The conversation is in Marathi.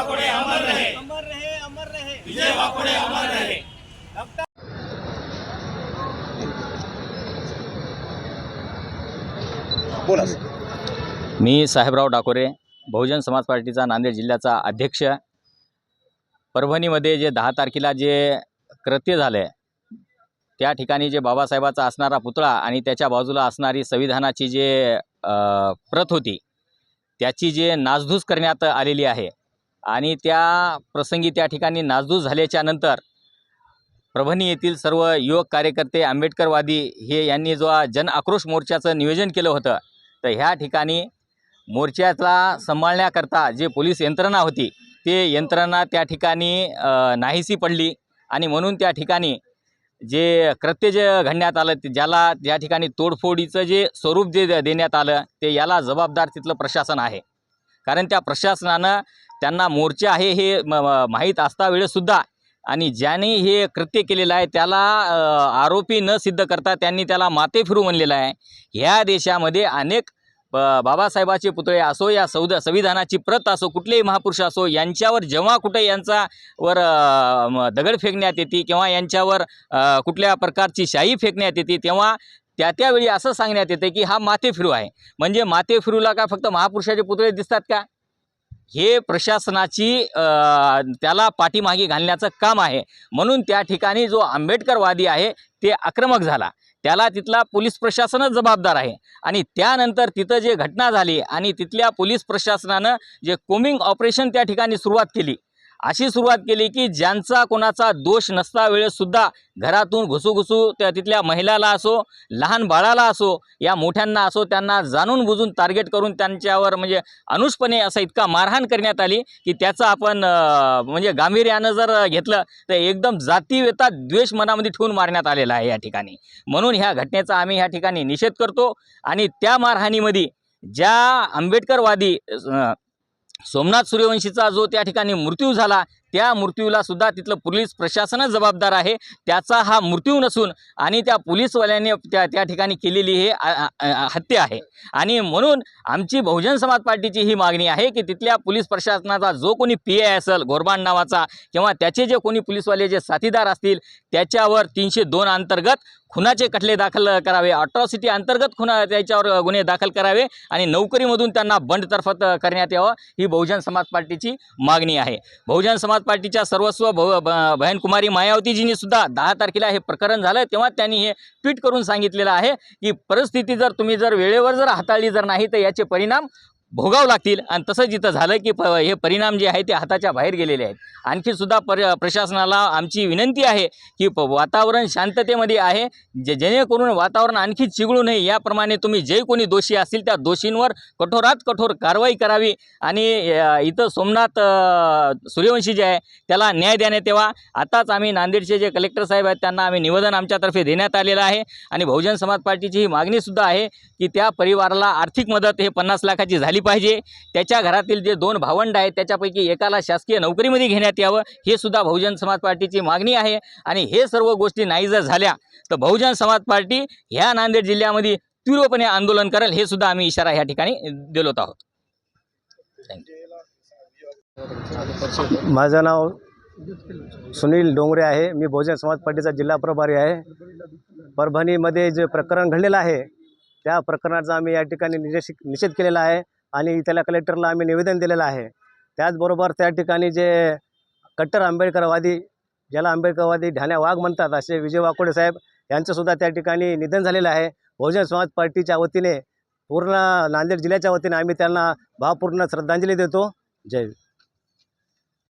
वाकोडे अमर रहे। अमर रहे अमर रहे। विजय वाकोडे अमर रहे। बोला मी साहेबराव डाकोरे बहुजन समाज पार्टीचा नांदेड जिल्ह्याचा अध्यक्ष. परभणीमध्ये जे दहा तारखेला जे कृत्य झालं आहे त्या ठिकाणी जे बाबासाहेबाचा असणारा पुतळा आणि त्याच्या बाजूला असणारी संविधानाची जे प्रत होती त्याची जे नासधूस करण्यात आलेली आहे आणि त्या प्रसंगी त्या ठिकाणी नासधूस झाल्याच्यानंतर परभणी येथील सर्व युवक कार्यकर्ते आंबेडकरवादी हे यांनी जो जन आक्रोश मोर्चाचं नियोजन केलं होतं तर ह्या ठिकाणी मोर्चाला सांभाळण्याकरता जे पोलीस यंत्रणा होती ते यंत्रणा त्या ठिकाणी नाहीशी पडली आणि म्हणून त्या ठिकाणी जे कृत्य जे घडण्यात आलं ते ज्याला ज्या ठिकाणी तोडफोडीचं जे स्वरूप जे द- देण्यात आलं ते याला जबाबदार तिथलं प्रशासन आहे. कारण त्या प्रशासनानं त्यांना मोर्चा आहे हे म- माहीत असता वेळेसुद्धा आणि ज्याने हे कृत्य केलेलं आहे त्याला आरोपी न सिद्ध करता त्यांनी त्याला माते फिरू म्हणलेलं आहे. ह्या देशामध्ये अनेक ब बाबासाहेबाचे पुतळे असो या सौद संविधानाची प्रत असो कुठलेही महापुरुष असो यांच्यावर जेव्हा कुठे यांचा वर दगड फेकण्यात येते किंवा यांच्यावर कुठल्या प्रकारची शाई फेकण्यात येते तेव्हा त्या त्यावेळी असं सांगण्यात येते की हा माते फिरू आहे. म्हणजे माते फिरूला का फक्त महापुरुषाचे पुतळे दिसतात का? हे प्रशासनाची त्याला पाठीमागे घालण्याचं काम आहे. म्हणून त्या ठिकाणी जो आंबेडकरवादी आहे ते आक्रमक झाला. त्याला तिथला पोलीस प्रशासनच जबाबदार आहे. आणि त्यानंतर तिथं जे घटना झाली आणि तिथल्या पोलीस प्रशासनानं जे कोमिंग ऑपरेशन त्या ठिकाणी सुरुवात केली अशी सुरुवात केली की ज्यांचा कोणाचा दोष नसता वेळेसुद्धा घरातून घुसूघुसू त्या तिथल्या महिलाला असो लहान बाळाला असो या मोठ्यांना असो त्यांना जाणून बुजून टार्गेट करून त्यांच्यावर म्हणजे अनुषपणे असा इतका मारहाण करण्यात आली की त्याचं आपण म्हणजे गांभीर्यानं जर घेतलं तर एकदम जातीवेता द्वेष मनामध्ये ठेवून मारण्यात आलेला आहे या ठिकाणी. म्हणून ह्या घटनेचा आम्ही ह्या ठिकाणी निषेध करतो आणि त्या मारहाणीमध्ये ज्या आंबेडकरवादी सोमनाथ सूर्यवंशीचा जो त्या ठिकाणी मृत्यू झाला त्या मृत्यूला सुद्धा तिथलं पोलीस प्रशासनच जबाबदार आहे. त्याचा हा मृत्यू नसून आणि त्या पोलीसवाल्याने त्या त्या ठिकाणी केलेली हे हत्या आहे. आणि म्हणून आमची बहुजन समाज पार्टीची ही मागणी आहे की तिथल्या पोलीस प्रशासनाचा जो कोणी पी आय असेल गोरबाण नावाचा किंवा त्याचे जे कोणी पोलीसवाले जे साथीदार असतील त्याच्यावर तीनशे दोन अंतर्गत खुनाचे खटले दाखल करावे. अट्रॉसिटी अंतर्गत खुना त्याच्यावर गुन्हे दाखल करावे आणि नोकरीमधून त्यांना बंडतर्फत करण्यात यावं ही बहुजन समाज पार्टीची मागणी आहे. बहुजन समाज पार्टीच्या सर्वस्व भव बहनकुमारी मायावतीजींनी सुद्धा दहा तारखेला हे प्रकरण झालं. तेव्हा त्यांनी हे ट्विट करून सांगितलेलं आहे की परिस्थिती जर तुम्ही जर वेळेवर जर हाताळली जर नाही तर याचे परिणाम भोगावं लागतील. आणि तसंच जिथं झालं की प हे परिणाम जे आहे ते हाताच्या बाहेर गेलेले आहेत. आणखी सुद्धा पर प्रशासनाला आमची विनंती आहे की प वातावरण शांततेमध्ये आहे. जे जेणेकरून वातावरण आणखी चिघळू नये. याप्रमाणे तुम्ही जे कोणी दोषी असतील त्या दोषींवर कठोरात कठोर कारवाई करावी. आणि इथं सोमनाथ सूर्यवंशी जे आहे त्याला न्याय देण्यात यावा आताच आम्ही नांदेडचे जे कलेक्टर साहेब आहेत त्यांना आम्ही निवेदन आमच्यातर्फे देण्यात आलेलं आहे. आणि बहुजन समाज पार्टीची ही मागणीसुद्धा आहे की त्या परिवाराला आर्थिक मदत हे पन्नास लाखाची झाली पाहिजे. त्याच्या घरातील जे दोन भावंड आहेत त्याच्यापैकी एकाला शासकीय नोकरीमध्ये घेण्यात यावं हे सुद्धा बहुजन समाज पार्टीची मागणी आहे. आणि हे सर्व गोष्टी नाही जर झाल्या तर बहुजन समाज पार्टी ह्या नांदेड जिल्ह्यामध्ये तीव्रपणे आंदोलन करेल हे सुद्धा आम्ही इशारा ह्या ठिकाणी दिलोत आहोत. माझं नाव सुनील डोंगरे आहे. मी बहुजन समाज पार्टीचा जिल्हा प्रभारी आहे. परभणीमध्ये जे प्रकरण घडलेलं आहे त्या प्रकरणाचा आम्ही या ठिकाणी निषेध निषेध केलेला आहे. आणि त्याला कलेक्टरला आम्ही निवेदन दिलेलं आहे. त्याचबरोबर त्या ठिकाणी जे कट्टर आंबेडकरवादी ज्याला आंबेडकरवादी ढाण्या वाघ म्हणतात असे विजय वाकोडे साहेब यांचंसुद्धा त्या ठिकाणी निधन झालेलं आहे. बहुजन समाज पार्टीच्या वतीने पूर्ण नांदेड जिल्ह्याच्या वतीने आम्ही त्यांना भावपूर्ण श्रद्धांजली देतो. जय